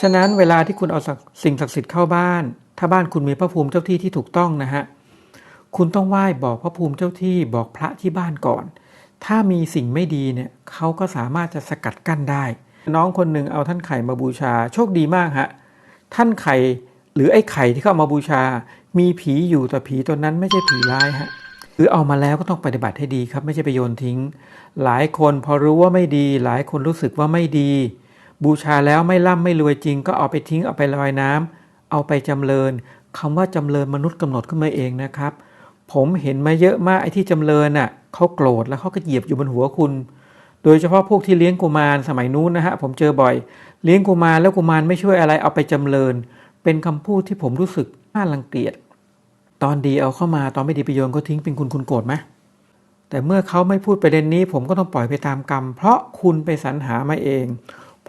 ฉะนั้นเวลาที่คุณเอาสิ่งศักดิ์สิทธิ์เข้าบ้าน ถ้าบ้านคุณมีพระภูมิเจ้าที่ที่ถูกต้องนะฮะ คุณต้องไหว้บอกพระภูมิเจ้าที่บอกพระที่บ้านก่อน ถ้ามีสิ่งไม่ดีเนี่ยเขาก็สามารถจะสกัดกั้นได้ น้องคนหนึ่งเอาท่านไข่มาบูชา โชคดีมากฮะ ท่านไข่หรือไอ้ไข่ที่เขาเอามาบูชา มีผีอยู่แต่ผีตัวนั้นไม่ใช่ผีร้ายฮะหรือเอามาแล้วก็ต้องปฏิบัติให้ดีครับ ไม่ใช่ไปโยนทิ้ง หลายคนพอรู้ว่าไม่ดี หลายคนรู้สึกว่าไม่ดี บูชาแล้วไม่ร่ำไม่รวยจริง ก็เอาไปทิ้งเอาไปลอยน้ำเอาไปจำเริญคำว่าจำเริญมนุษย์กำหนดขึ้นมาเองนะครับ ผมเห็นมาเยอะมากไอ้ที่จำเริญน่ะเขาโกรธแล้วเขาก็เหยียบอยู่บนหัวคุณ โดยเฉพาะพวกที่เลี้ยงกุมารสมัยนู้นนะฮะผมเจอบ่อย เลี้ยงกุมารแล้วกุมารไม่ช่วยอะไรเอาไปจำเริญ เป็นคำพูดที่ผมรู้สึกน่ารังเกียจตอนดีเอาเข้ามาตอนไม่ดีไปโยนก็ทิ้งเป็นคุณคุณโกรธไหมแต่เมื่อเขาไม่พูดประเด็นนี้ ผมก็ต้องปล่อยไปตามกรรม เพราะคุณไปสรรหามาเอง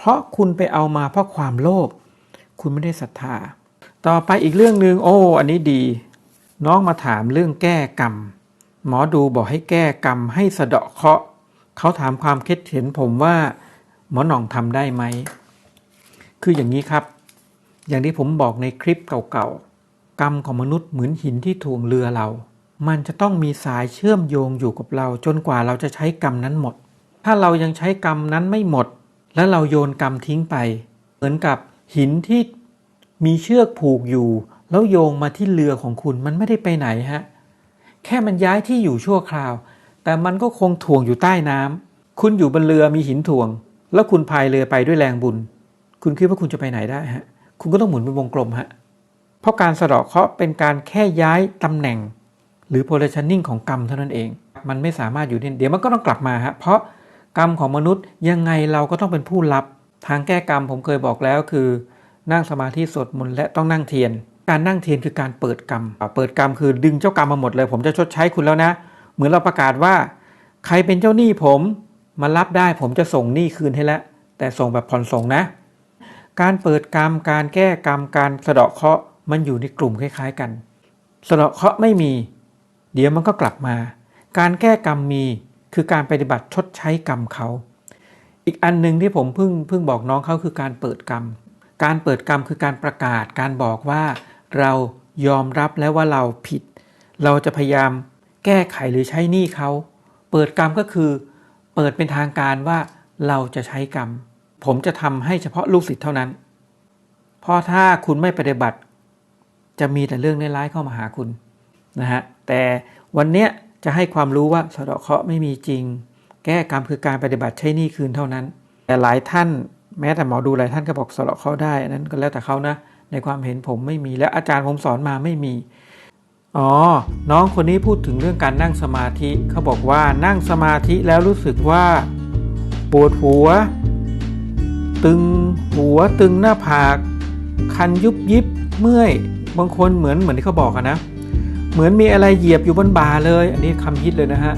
เพราะคุณไปเอามาเพราะความโลภคุณไม่ได้ศรัทธา ต่อไปอีกเรื่องหนึ่งโอ้ อันนี้ดี น้องมาถามเรื่องแก้กรรม หมอดูบอกให้แก้กรรมให้สะเดาะเคราะห์เขาถามความคิดเห็นผมว่า หมอหน่องทำได้ไหม คืออย่างนี้ครับ อย่างที่ผมบอกในคลิปเก่าๆ กรรมของมนุษย์เหมือนหินที่ถ่วงเรือเรา มันจะต้องมีสายเชื่อมโยงอยู่กับเรา จนกว่าเราจะใช้กรรมนั้นหมด ถ้าเรายังใช้กรรมนั้นไม่หมด แล้วเราโยนกรรมทิ้งไป เหมือนกับหินที่มีเชือกผูกอยู่ แล้วโยงมาที่เรือของคุณมันไม่ได้ไปไหนฮะ แค่มันย้ายที่อยู่ชั่วคราว แต่มันก็คงถ่วงอยู่ใต้น้ำคุณอยู่บนเรือมีหินถ่วง แล้วคุณพายเรือไปด้วยแรงบุญ คุณคิดว่าคุณจะไปไหนได้ฮะ คุณก็ต้องหมุนเป็นวงกลมฮะ เพราะการสะเดาะเคราะห์เป็นการแค่ย้ายตำแหน่ง หรือ positioning ของกรรมเท่านั้นเอง มันไม่สามารถอยู่นิ่งเดี๋ยวมันก็ต้องกลับมาฮะ เพราะ กรรมของมนุษย์ยังไงเราก็ต้องเป็นผู้รับ ทางแก้กรรมผมเคยบอกแล้วคือ นั่งสมาธิสวดมนต์และต้องนั่งเทียน การนั่งเทียนคือการเปิดกรรม เปิดกรรมคือดึงเจ้ากรรมมาหมดเลย ผมจะชดใช้คุณแล้วนะ เหมือนเราประกาศว่า ใครเป็นเจ้าหนี้ผมมารับได้ผมจะส่งหนี้คืนให้แล้วแต่ส่งแบบผ่อนส่งนะ การเปิดกรรม การแก้กรรม การสะเดาะเคราะห์มันอยู่ในกลุ่มคล้ายๆกัน สะเดาะเคราะห์ไม่มี เดี๋ยวมันก็กลับมา การแก้กรรมมี คือการปฏิบัติชดใช้กรรมเขา อีกอันหนึ่งที่ผมเพิ่งเพิ่งบอกน้องเขาคือการเปิดกรรม การเปิดกรรมคือการประกาศ การบอกว่าเรายอมรับแล้วว่าเราผิด เราจะพยายามแก้ไขหรือใช้หนี้เขา เปิดกรรมก็คือ เปิดเป็นทางการว่าเราจะใช้กรรม ผมจะทำให้เฉพาะลูกศิษย์เท่านั้น เพราะถ้าคุณไม่ปฏิบัติ จะมีแต่เรื่องร้ายๆเข้ามาหาคุณนะฮะ แต่วันเนี้ย จะให้ความรู้ว่าสะเดาะเคราะห์ไม่มีจริง แก้กรรมคือการปฏิบัติใช้หนี้คืนเท่านั้น แต่หลายท่านแม้แต่หมอดูหลายท่านก็บอกสะเดาะเคราะห์ได้นนั้นก็แล้วแต่เขานะ ในความเห็นผมไม่มีและอาจารย์ผมสอนมาไม่มี อ๋อ น้องคนนี้พูดถึงเรื่องการนั่งสมาธิเขาบอกว่านั่งสมาธิแล้วรู้สึกว่า ปวดหัว ตึงหัวตึงหน้าผาก คันยุบยิบเมื่อยบางคนเหมือนเหมือนที่เขาบอกอะนะ เหมือนมีอะไรเหยียบอยู่บนบ่าเลย อันนี้คำฮิตเลยนะฮะ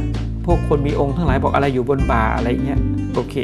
พวกคนมีองค์ทั้งหลายบอกอะไรอยู่บนบ่าอะไรเงี้ย โอเค